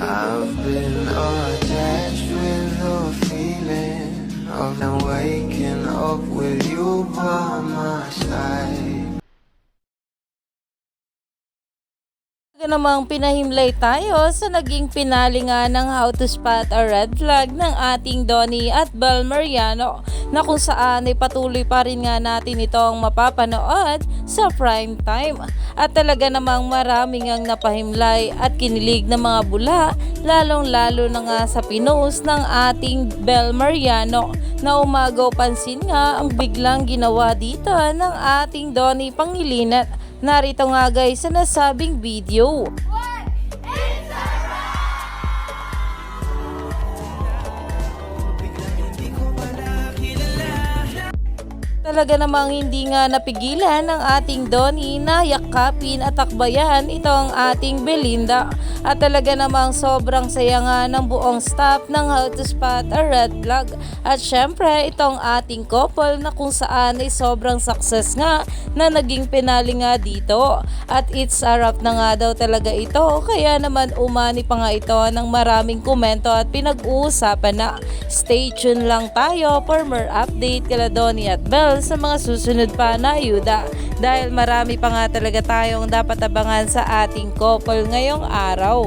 I've been attached with the feeling of now waking up with you by my side. Namang pinahimlay tayo sa naging pinali nga ng How to Spot a Red Flag ng ating Donnie at Bel Mariano na kung saan ay patuloy pa rin nga natin itong mapapanood sa prime time. At talaga namang maraming ang napahimlay at kinilig na mga bula lalong lalo na nga sa pinost ng ating Bel Mariano na umagaw pansin nga ang biglang ginawa dito ng ating Donnie Pangilinan Narito nga guys sa nasabing video. Talaga namang hindi nga napigilan ng ating Donnie na yakapin at takbayan itong ating Belinda. At talaga namang sobrang saya nga ng buong staff ng How to Spot a Red Flag. At syempre itong ating couple na kung saan ay sobrang success nga na naging penali nga dito. At it's sarap na nga daw talaga ito. Kaya naman umani pa nga ito ng maraming komento at pinag-uusapan na. Stay tuned lang tayo for more update kala Donnie at Belle sa mga susunod pa na ayuda. Dahil marami pa nga talaga tayong dapat abangan sa ating couple ngayong araw.